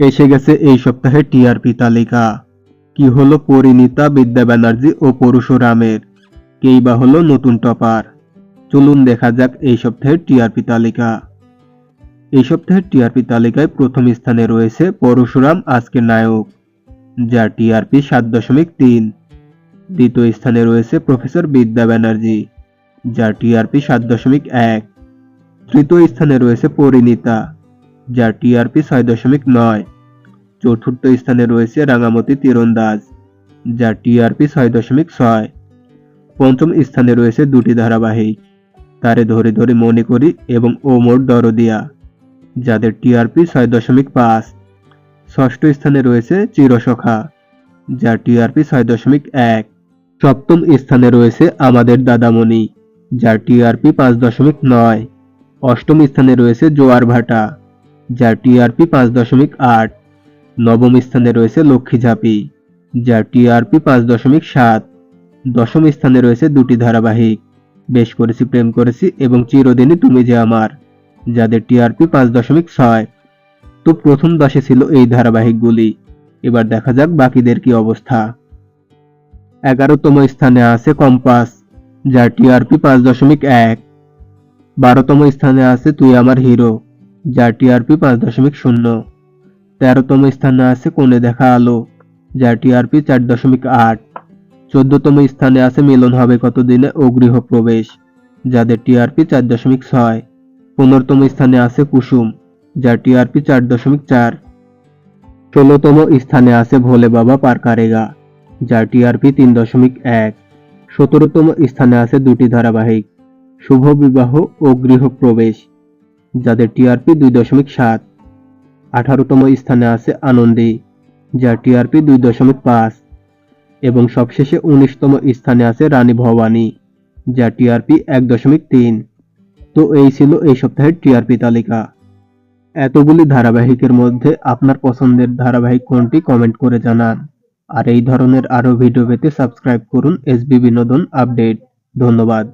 এসে গেছে এই সপ্তাহে টিআরপি তালিকা। কি হলো পরিণীতা, বিদ্যা ব্যানার্জি ও পরশুরামের কেই বা হলো নতুন টপার? চলুন দেখা যাক এই সপ্তাহের টিআরপি তালিকা। এই সপ্তাহের টিআরপি তালিকায় প্রথম স্থানে রয়েছে পরশুরাম আজকের নায়ক, যার টিআরপি সাত দশমিক তিন। দ্বিতীয় স্থানে রয়েছে প্রফেসর বিদ্যা ব্যানার্জি, যার টিআরপি সাত দশমিক এক। তৃতীয় স্থানে রয়েছে পরিণীতা যার টিআরপি ছয় দশমিক নয়। চতুর্থ স্থানে রয়েছে রাঙামতি তীরন্দাজ, যার টিআরপি ছয় দশমিক ছয়। পঞ্চম স্থানে রয়েছে দুটি ধারাবাহিক, তারে ধরে ধরে মনে করি এবং ওমর দরদিয়া, যাদের টিআরপি ছয় দশমিক পাঁচ। ষষ্ঠ স্থানে রয়েছে চিরসখা, যার টিআরপি ছয় দশমিক এক। সপ্তম স্থানে রয়েছে আমাদের দাদামণি, যার টিআরপি পাঁচ দশমিক নয়। অষ্টম স্থানে রয়েছে জোয়ার ভাটা যার টিআরপি পাঁচ দশমিক আট। নবম স্থানে রয়েছে লক্ষ্মী ঝাঁপি, যার টিআরপি পাঁচ দশমিক সাত। দশম স্থানে রয়েছে দুটি ধারাবাহিক। বেশ করেছি, প্রেম করেছি এবং চিরদিনই তুমি যে আমার, যাদের টিআরপি পাঁচ দশমিক ছয়। তো প্রথম দশে ছিল এই ধারাবাহিকগুলি। এবার দেখা যাক বাকিদের কি অবস্থা। এগারোতম স্থানে আছে কম্পাস, যার টিআরপি পাঁচ দশমিক এক। বারোতম স্থানে আছে তুই আমার হিরো। যার টিআরপি পাঁচ দশমিক শূন্য। তেরোতম স্থানে আছে কোণে দেখা আলো, যার টিআরপি চার দশমিক আট। চোদ্দতম স্থানে আছে মিলন হবে কতদিনে ও গৃহপ্রবেশ, যাদের টিআরপি চার দশমিক ছয়। পনেরোতম স্থানে আছে কুসুম, যার টিআরপি চার দশমিক চার। ষোলোতম স্থানে আছে ভোলে বাবা পারকারেগা, যার টিআরপি তিন দশমিক এক। সতেরোতম স্থানে আছে দুটি ধারাবাহিক, শুভ বিবাহ ও গৃহপ্রবেশ। যাদের টিআরপি দুই দশমিক সাত। আঠারোতম স্থানে আছে আনন্দী, যার টিআরপি দুই দশমিক পাঁচ। এবং সবশেষে উনিশতম স্থানে আছে রানী ভবানী, যার টিআরপি এক দশমিক তিন। তো এই ছিল এই সপ্তাহের টিআরপি তালিকা। এতগুলি ধারাবাহিকের মধ্যে আপনার পছন্দের ধারাবাহিক কোনটি কমেন্ট করে জানান। আর এই ধরনের আরও ভিডিও পেতে সাবস্ক্রাইব করুন এসবি বিনোদন আপডেট। ধন্যবাদ।